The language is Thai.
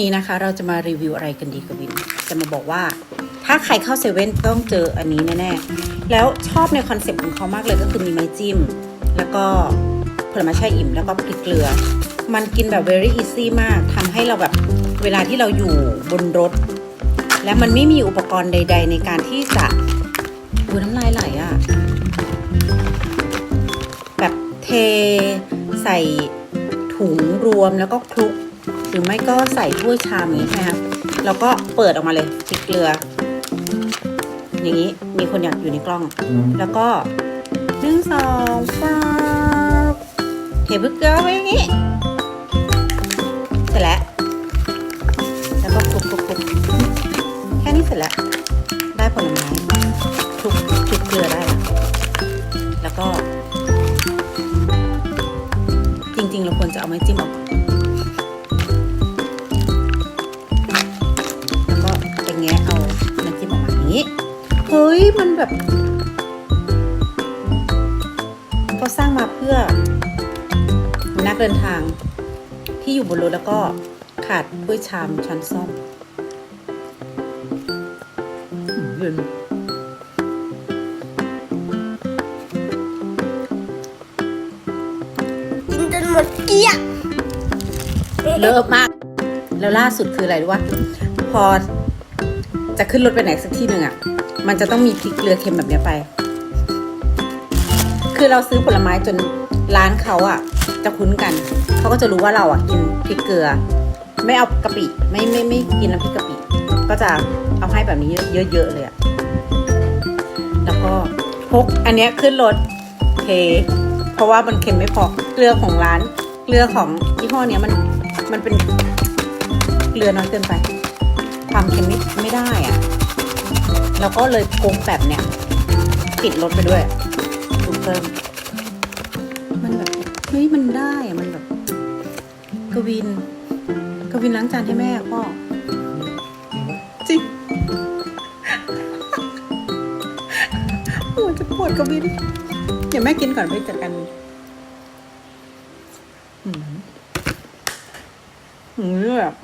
นี้นะคะ เราจะมารีวิวอะไรกันดีกวิน จะมาบอกว่า ถ้าใครเข้าเซเว่นต้องเจออันนี้แน่ๆ แล้วชอบในคอนเซ็ปต์ของเขามากเลยก็คือมีไม้จิ้ม แล้วก็ผลไม้แช่อิ่มแล้วก็พริกเกลือ มันกินแบบ very easy มากทำให้เราแบบเวลาที่เราอยู่บนรถ และมันไม่มีอุปกรณ์ใด ๆ ในการที่จะดูน้ำลายไหลอะ่ะแบบเทใส่ถุงรวมแล้วก็คลุก หรือไม่ก็ใส่ถ้วยชามอย่างนี้ใช่ไหมคะแล้วก็เปิดออกมาเลยพริกเกลือ อย่างนี้มีคนอยากอยู่ในกล้อง แล้วก็หนึ่งสองสามเทพริกเกลือไว้อย่างนี้เสร็จแล้วแล้วก็คลุกคลุกคลุกแค่นี้เสร็จแล้วได้ผลไม้คลุกคลุกเกลือได้แล้วแล้วก็ จริงๆเราควรจะเอาไม้จิ้มออก มันแบบเขาสร้างมาเพื่อ นักเดินทางที่อยู่บนรถแล้วก็ขาดถ้วยชามช้อนส้อมอืมเย็นกินจนหมดเกลี้ยงเลิศมาก แล้วล่าสุดคืออะไรรู้ว่าพอ จะขึ้นรถไปไหนสักที่หนึ่งอะ มันจะต้องมีพริกเกลือเค็มแบบนี้ไป คือเราซื้อผลไม้จนร้านเขาอะ จะคุ้นกัน เขาก็จะรู้ว่าเราอะกินพริกเกลือ ไม่เอากะปิ ไม่ไม่ไม่กินน้ำพริกกะปิ ก็จะเอาให้แบบนี้เยอะๆเลยอะ แล้วก็พกอันเนี้ยขึ้นรถเทเพราะว่ามันเค็มไม่พอ เกลือของร้าน เกลือของยี่ห้อเนี้ยมันมันเป็นเกลือน้อยเกินไปความเค็มไม่ไม่ได้อะ แล้วก็เลยพกงแบบเนี้ยติดรถไปด้วยถุงเพิ่ม มันแบบเฮ้ยมันได้มันแบบกวิน กวินล้างจานให้แม่พ่อจริงโอ้ยจะปวดกวินเดี๋ยวแม่กินก่อนไปจัดการอืมอืมแบบ